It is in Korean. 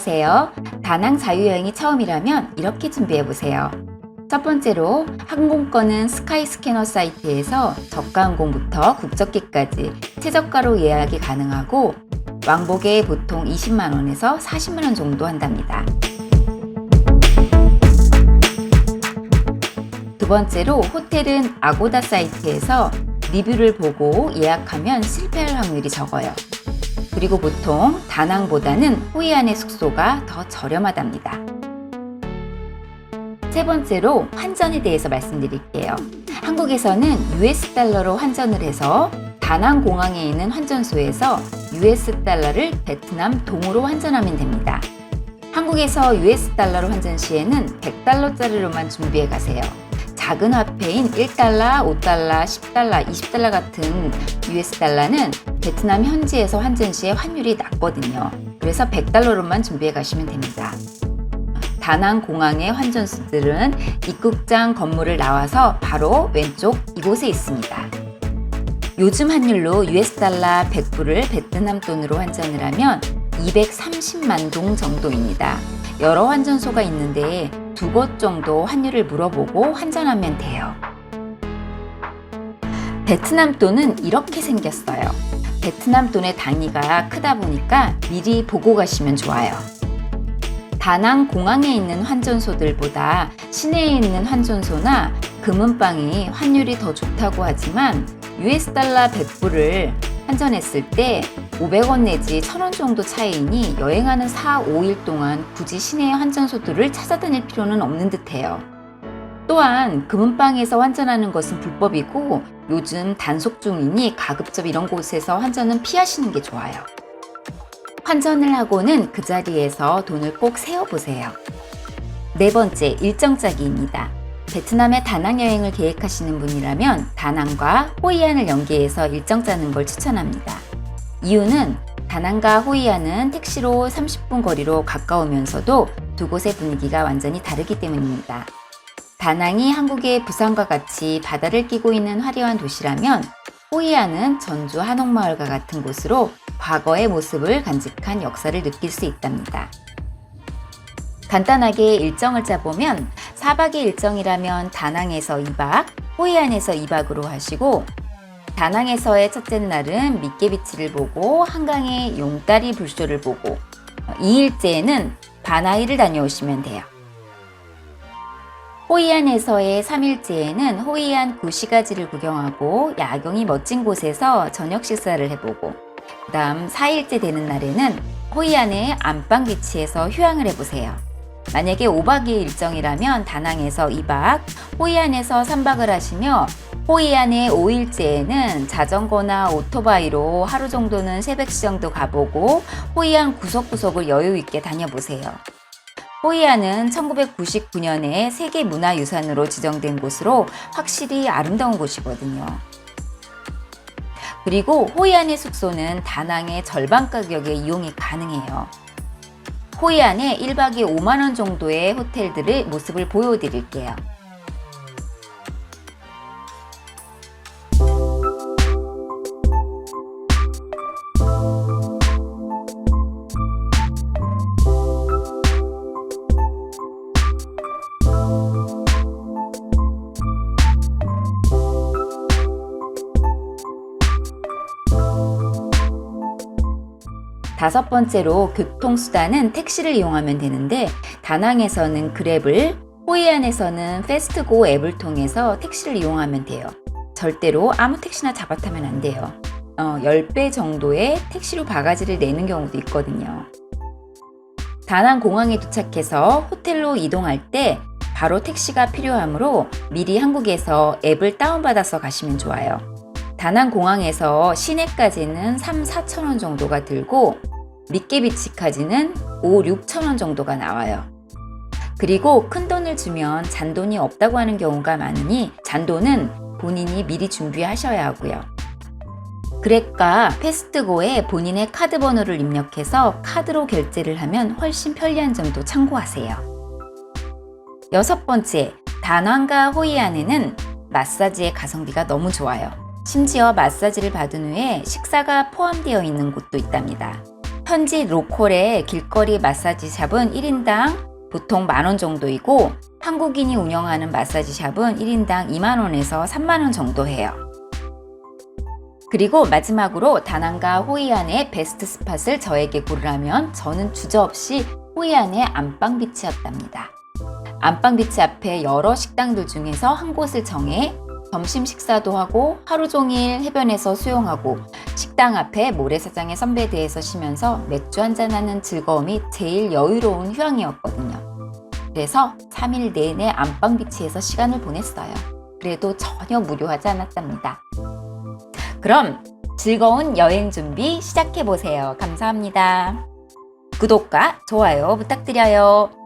안녕하세요. 다낭 자유여행이 처음이라면 이렇게 준비해보세요. 첫 번째로 항공권은 스카이 스캐너 사이트에서 저가 항공부터 국적기까지 최저가로 예약이 가능하고 왕복에 보통 20만원에서 40만원 정도 한답니다. 두 번째로 호텔은 아고다 사이트에서 리뷰를 보고 예약하면 실패할 확률이 적어요. 그리고 보통 다낭보다는 호이안의 숙소가 더 저렴하답니다. 세 번째로 환전에 대해서 말씀드릴게요. 한국에서는 US 달러로 환전을 해서 다낭 공항에 있는 환전소에서 US 달러를 베트남 동으로 환전하면 됩니다. 한국에서 US 달러로 환전 시에는 100달러짜리로만 준비해 가세요. 작은 화폐인 1달러, 5달러, 10달러, 20달러 같은 US 달러는 베트남 현지에서 환전 시에 환율이 낮거든요. 그래서 100달러로만 준비해 가시면 됩니다. 다낭 공항의 환전소들은 입국장 건물을 나와서 바로 왼쪽 이곳에 있습니다. 요즘 환율로 US 달러 100불을 베트남 돈으로 환전을 하면 230만 동 정도입니다. 여러 환전소가 있는데 두 곳 정도 환율을 물어보고 환전하면 돼요. 베트남 돈은 이렇게 생겼어요. 베트남 돈의 단위가 크다 보니까 미리 보고 가시면 좋아요. 다낭 공항에 있는 환전소들보다 시내에 있는 환전소나 금은방이 환율이 더 좋다고 하지만 US 달러 100불을 환전했을 때 500원 내지 1000원 정도 차이니 여행하는 4, 5일 동안 굳이 시내의 환전소들을 찾아다닐 필요는 없는 듯해요. 또한 금은방에서 환전하는 것은 불법이고 요즘 단속 중이니 가급적 이런 곳에서 환전은 피하시는 게 좋아요. 환전을 하고는 그 자리에서 돈을 꼭 세어보세요. 네 번째, 일정 짜기입니다. 베트남의 다낭 여행을 계획하시는 분이라면 다낭과 호이안을 연계해서 일정 짜는 걸 추천합니다. 이유는 다낭과 호이안은 택시로 30분 거리로 가까우면서도 두 곳의 분위기가 완전히 다르기 때문입니다. 다낭이 한국의 부산과 같이 바다를 끼고 있는 화려한 도시라면 호이안은 전주 한옥마을과 같은 곳으로 과거의 모습을 간직한 역사를 느낄 수 있답니다. 간단하게 일정을 짜보면 4박의 일정이라면 다낭에서 2박, 호이안에서 2박으로 하시고 다낭에서의 첫째 날은 미깨비치를 보고 한강의 용다리 불쇼를 보고 2일째에는 바나이를 다녀오시면 돼요. 호이안에서의 3일째에는 호이안 구시가지를 구경하고 야경이 멋진 곳에서 저녁 식사를 해보고 그 다음 4일째 되는 날에는 호이안의 안방비치에서 휴양을 해보세요. 만약에 5박의 일정이라면 다낭에서 2박, 호이안에서 3박을 하시며 호이안의 5일째에는 자전거나 오토바이로 하루 정도는 새벽시 정도 가보고 호이안 구석구석을 여유 있게 다녀보세요. 호이안은 1999년에 세계문화유산으로 지정된 곳으로 확실히 아름다운 곳이거든요. 그리고 호이안의 숙소는 다낭의 절반 가격에 이용이 가능해요. 호이안에 1박에 5만원 정도의 호텔들의 모습을 보여드릴게요. 다섯 번째로 교통수단은 택시를 이용하면 되는데 다낭에서는 그랩을, 호이안에서는 페스트고 앱을 통해서 택시를 이용하면 돼요. 절대로 아무 택시나 잡아 타면 안 돼요. 어, 10배 정도의 택시로 바가지를 내는 경우도 있거든요. 다낭 공항에 도착해서 호텔로 이동할 때 바로 택시가 필요하므로 미리 한국에서 앱을 다운받아서 가시면 좋아요. 다낭 공항에서 시내까지는 3, 4천 원 정도가 들고 미깨비치까지는 5, 6천 원 정도가 나와요. 그리고 큰 돈을 주면 잔돈이 없다고 하는 경우가 많으니 잔돈은 본인이 미리 준비하셔야 하고요. 그랩과 패스트고에 본인의 카드 번호를 입력해서 카드로 결제를 하면 훨씬 편리한 점도 참고하세요. 여섯 번째, 다낭과 호이안에는 마사지의 가성비가 너무 좋아요. 심지어 마사지를 받은 후에 식사가 포함되어 있는 곳도 있답니다. 현지 로컬의 길거리 마사지 샵은 1인당 보통 만원 정도이고 한국인이 운영하는 마사지 샵은 1인당 2만 원에서 3만 원 정도 해요. 그리고 마지막으로 다낭과 호이안의 베스트 스팟을 저에게 고르라면 저는 주저없이 호이안의 안방비치였답니다. 안방비치 앞에 여러 식당들 중에서 한 곳을 정해 점심 식사도 하고 하루 종일 해변에서 수영하고 식당 앞에 모래사장의 선베드에서 쉬면서 맥주 한잔하는 즐거움이 제일 여유로운 휴양이었거든요. 그래서 3일 내내 안방 비치에서 시간을 보냈어요. 그래도 전혀 무료하지 않았답니다. 그럼 즐거운 여행 준비 시작해보세요. 감사합니다. 구독과 좋아요 부탁드려요.